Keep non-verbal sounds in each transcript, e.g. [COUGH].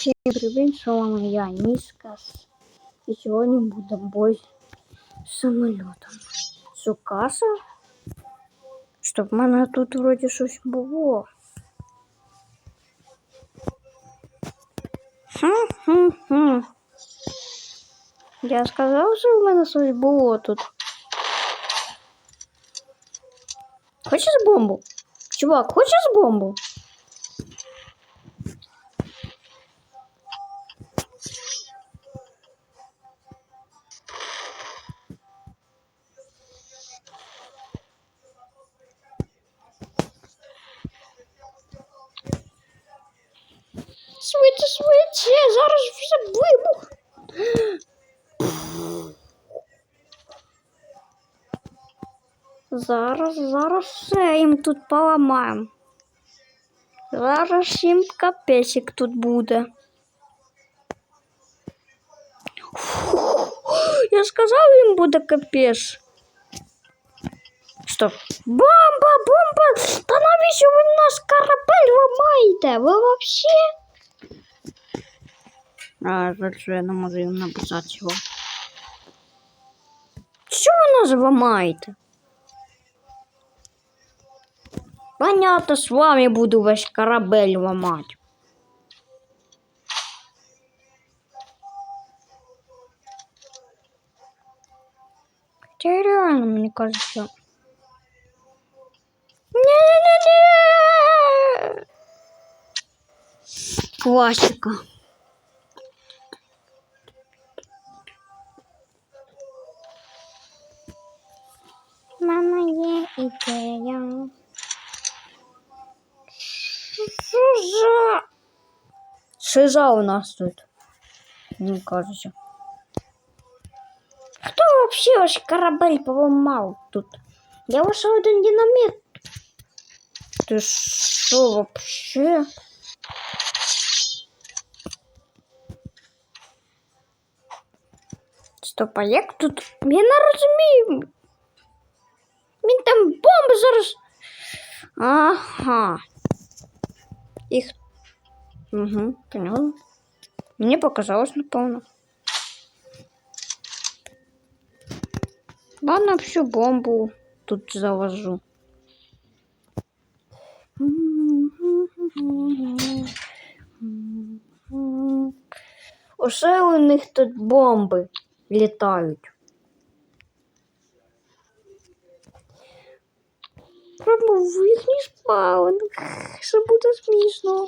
Всем привет, с вами я, Нискас. И сегодня будет бой с самолетом. Сукаса? Чтоб в мене тут вроді щось було. Хм-хм-хм. Я сказав, що в мене щось було тут. Хочеш бомбу? Чувак, хочеш бомбу? Швидше, швидше, зараз вже вибух. Зараз, зараз все їм тут поламаємо. Зараз їм капесик тут буде. Фух, Я сказав, їм буде капець. Стоп. Бомба, бомба! Та навіщо ви наш корабель ламаєте? Ви вообще? А, що я не можу їм написати його. Що ви нас ламаєте? Понятно, с вами буду весь корабель ломать. Хотя реально, мне кажется. Не-не-не! Классика. Шиза у нас тут. Мне кажется. Кто вообще ваш корабель поломал тут? Я вышел один динамит. Ты что вообще? Стоп, а тут? Я не розумію. Він там бомби зараз. Ага. Их. Угу, поняла. Мне показалось, напевно. Ладно, всю бомбу тут заложу. Усе у них тут бомби літають. Прямо в їхній спаун. Що буде смішно.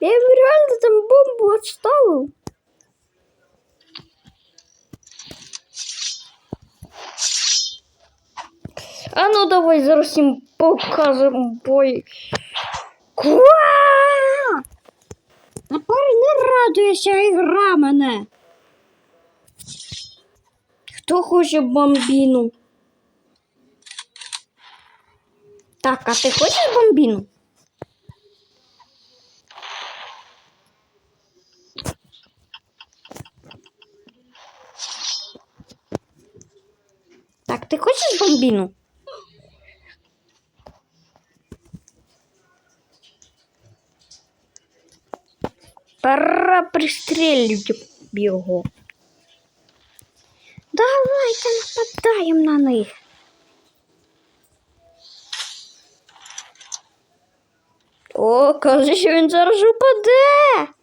Я їм реально там бомбу відставив. А ну давай зараз їм покажемо бой. Ква! Тепер не радується ігра мене. Хто хоче бомбіну? Так, а ти хочеш бомбіну? хочеш бомбіну? Пора пристрелювати його. Давайте нападаємо на них. О, каже, що він зараз упаде.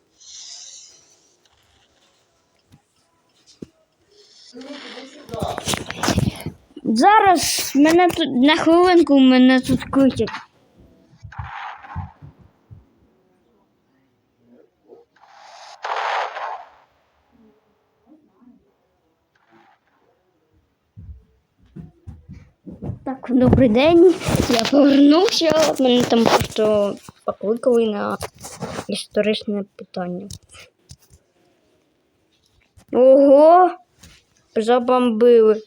Зараз мене тут на хвилинку мене тут крутять. Так, добрий день. Я повернувся. Мене там просто покликали на історичне питання. Ого! Забомбили.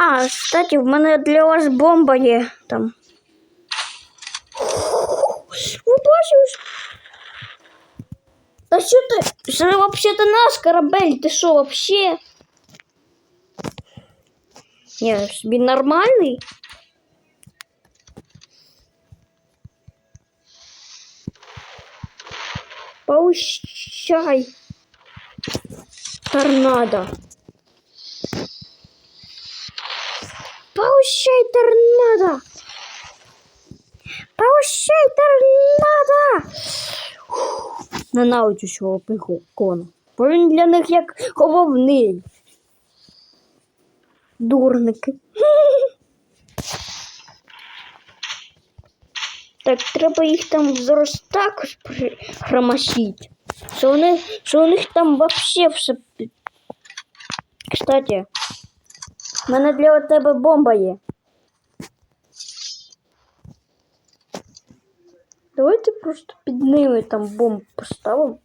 А, кстати, в мене для вас бомба є там. Ви бачиш? Та що ти? Це вообще-то наш корабель, ти що вообще? Ні, собі нормальний? Поущай. Торнадо. Поущай торнадо. Поущай торнадо. Ненавиджу цього пігона. Бо він для них як головний. Дурники. [LAUGHS] Так, треба їх там зараз так хромосить. Що у них, що у них там вообще все. пі- Кстати, в мене для тебе бомба є. Давайте просто під ними там бомбу поставимо.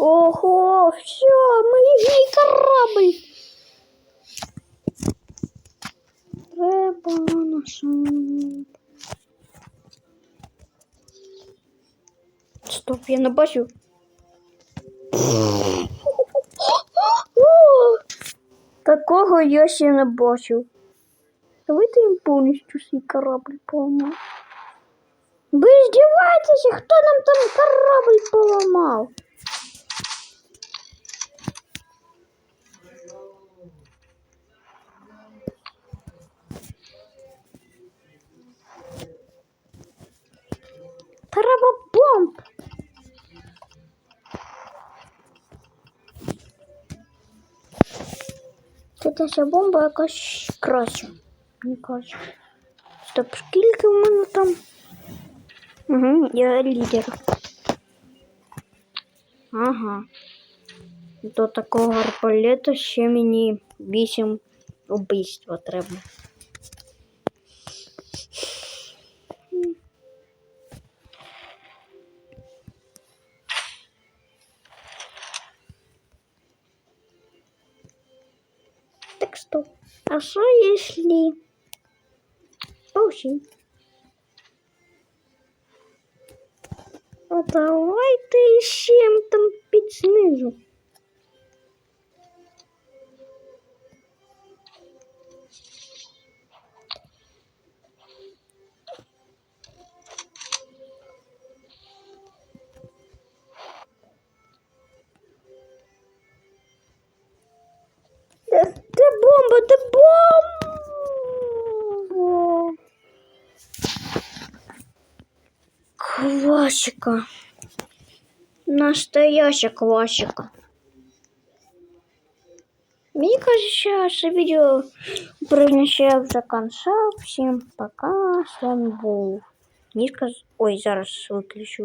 Ого, все, мій корабль. Треба нашим. Стоп, я не бачу. О, Такого я ще не бачив. Давайте їм повністю свій корабль поламав. Ви здіваєтеся, хто нам там корабль поламав? Це ця бомба якась краща. Не кажу. Стоп, скільки в мене там? Угу, я лідер. Ага. До такого арбалета ще мені 8 убийства треба. А что если... Окей. А давай ты ищем там під знизу. Классика. Настоящая классика. Мне кажется, что видео призначаю вже конца. Всем пока. С вами был Мишка. Ой, зараз выключу.